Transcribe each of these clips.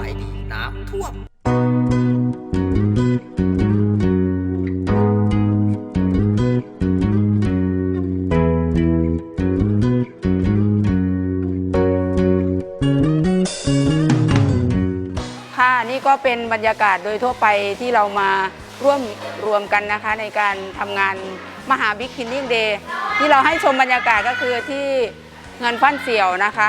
ายดีน้ำท่วมค่ะนี่ก็เป็นบรรยากาศโดยทั่วไปที่เรามาร่วมรวมกันนะคะ ในการทำงานมหาบิ๊กคินนิ่งเดย์ที่เราให้ชมบรรยากาศก็คือที่เงินฟันเสี่ยวนะคะ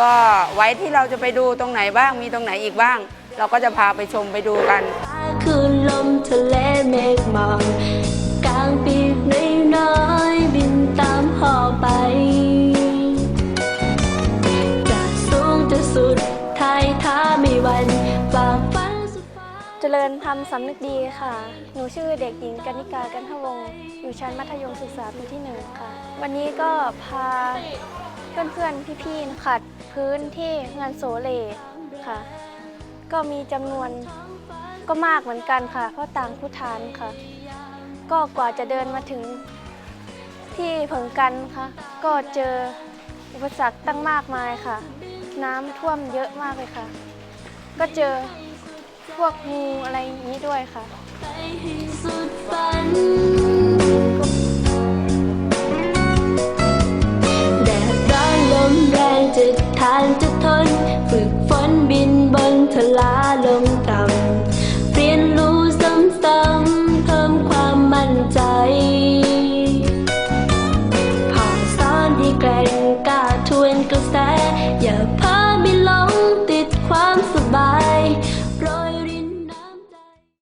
ก็ไว้ที่เราจะไปดูตรงไหนบ้างมีตรงไหนอีกบ้าง เราก็จะพาไปชมไปดูกันฟ้าคือลมทะเลเมฆหมอกกลางปีกน้อยๆบินตามหอไป จะสูงจะสุดทายท้าไม่หวันฝ่าฟันสุดฟ้า เจริญธรรมสำนึกดีค่ะ หนูชื่อเด็กหญิงกนิกากันทวงศ์อยู่ชั้นมัธยมศึกษาปีที่หนึ่งค่ะ วันนี้ก็พา เพื่อนๆ พี่ๆขัดพื้นที่งานโสเลค่ะ ก็มีจำนวนก็มากเหมือนกันค่ะ เพราะต่างผู้ทานค่ะ ก็กว่าจะเดินมาถึงที่เผิงกันค่ะ ก็เจออุปสรรคตั้งมากมายค่ะ น้ำท่วมเยอะมากเลยค่ะ ก็เจอพวกงูอะไรอย่างนี้ด้วยค่ะ การจะทน ฝึกฝนบินบนทลาลงต่ำเรียนรู้ซ้ำๆเพิ่มความมั่นใจผ่านสอนที่แกร่งกล้าทวนกระแสอย่าเพ้อ